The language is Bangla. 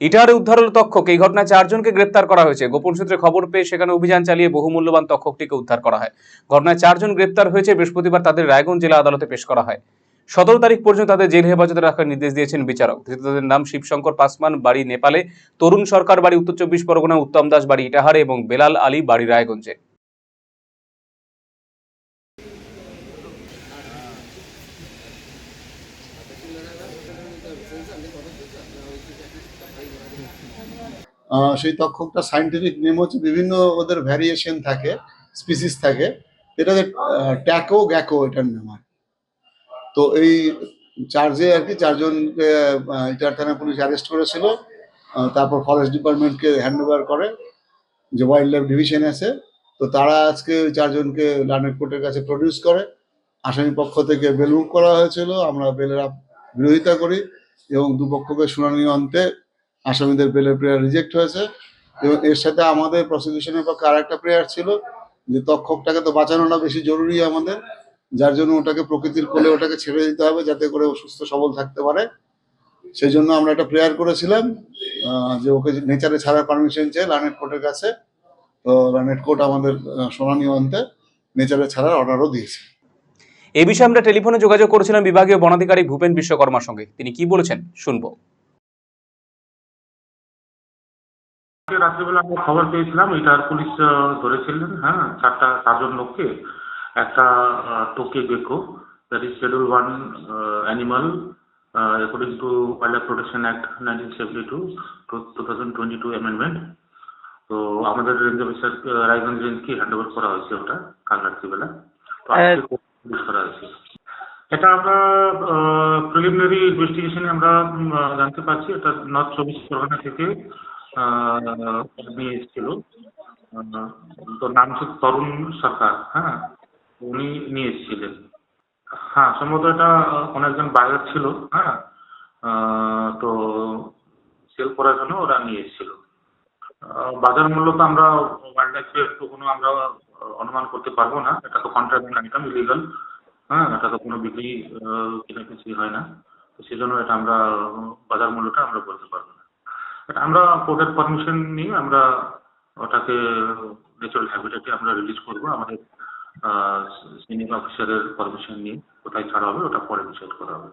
ইটাহারে উদ্ধার হলো তক্ষক, এই ঘটনায় চারজনকে গ্রেপ্তার করা হয়েছে। গোপন সূত্রে খবর পেয়ে সেখানে অভিযান চালিয়ে বহুমূল্যবান তক্ষকটিকে উদ্ধার করা হয়। ঘটনায় চারজন গ্রেপ্তার হয়েছে। বৃহস্পতিবার তাদের রায়গঞ্জ জেলা আদালতে পেশ করা হয়। সতেরো তারিখ পর্যন্ত তাদের জেল হেফাজতে রাখার নির্দেশ দিয়েছেন বিচারক। ধৃতদের নাম শিবশঙ্কর পাসমান, বাড়ি নেপালে, তরুণ সরকার বাড়ি উত্তর চব্বিশ পরগনা, উত্তম দাস বাড়ি ইটাহারে এবং বেলাল আলী বাড়ি রায়গঞ্জে। সেই তক্ষকটা সাইন্টিফিক নেম হচ্ছে বিভিন্ন ওদের ভ্যারিয়েশন থাকে স্পিসিস থাকে। এটাতে ট্যাকো গ্যাকো এটার নাম আর তো এই চার্জে আর কি চারজনকে আহ, ইটার থানা পুলিশ অ্যারেস্ট করেছিল তারপর ফরেস্ট ডিপার্টমেন্টকে হ্যান্ড ওভার করে যে ওয়াইল্ড লাইফ ডিভিশন আছে। তো তারা আজকে চারজনকে লার্নেট কোর্টের কাছে প্রডিউস করে। আসামি পক্ষ থেকে বেল মুভ করা হয়েছিল। আমরা বেলের বিরোধিতা করি এবং দুপক্ষকে শুনানি অন্তে আসামিদের বেলের প্রেয়ার রিজেক্ট হয়েছে। এবং এর সাথে আমাদের প্রসিকিউশনের পক্ষে আর একটা প্রেয়ার ছিল যে তক্ষকটাকে তো বাঁচানোটা বেশি জরুরি আমাদের। যার জন্য ওটাকে প্রকৃতির কোলে ওটাকে ছেড়ে দিতে হবে যাতে করে ও সুস্থ, সবল থাকতে পারে। সেই জন্য আমরা একটা প্রেয়ার করেছিলাম যে ওকে নেচারে ছাড়ার পারমিশন চেয়ে লানেট কোর্টের কাছে। তো লানেট কোর্ট আমাদের শুনানি অন্তে নেচারে ছাড়ার অর্ডারও দিয়েছে। এই বিষয়ে আমরা টেলিফোনে যোগাযোগ করেছিলাম বিভাগীয় বনাধিকারী ভূপেন বিশ্বকর্মার সঙ্গে। তিনি কি বলেছেন? শুনব। আজকে রাত্রিবেলা আমরা খবর পেয়েছিলাম এটার পুলিশ ধরেছিলেন হ্যাঁ চারটা চারজন লোককে একটা tokay gecko that is schedule one animal according to wild life protection act nineteen seventy two two thousand twenty two amendment তো আমাদের রেঞ্জ অফিসার রায়গঞ্জ রেঞ্জকে হ্যান্ড ওভার করা হয়েছে ওটা কাল রাত্রিবেলা। তো আজকে পুলিশ করা হয়েছে। এটা আমরা প্রিলিমিনারি ইনভেস্টিগেশনে আমরা জানতে পারছি এটা নর্থ চব্বিশ পরগনা থেকে এসেছিল। আহ, তো নাম ছিল তরুণ সরকার হ্যাঁ? উনি নিয়ে এসেছিলেন। হ্যাঁ সম্ভবত এটা কোনো একজন বায়ার ছিল হ্যাঁ? তো সেল করার জন্য ওরা নিয়ে এসেছিল। বাজার মূল্য তো আমরা ওয়াইল্ড লাইফের তো কোনো আমরা অনুমান করতে পারব না। এটা তো কন্ট্রাক্ট আইটেম ইলিগাল হ্যাঁ? এটা তো কোনো বিক্রি কেনাবেচি হয় না। তো সেজন্য এটা আমরা বাজার মূল্যটা আমরা বলতে পারব আমরা কোর্টের পারমিশন নিয়ে আমরা ওটাকে ন্যাচারাল হ্যাবিটেটে আমরা রিলিজ করব, আমাদের সিনিয়র অফিসারের পারমিশন নিয়ে। কোথায় ছাড়া হবে, ওটা পরে ডিসাইড করা হবে।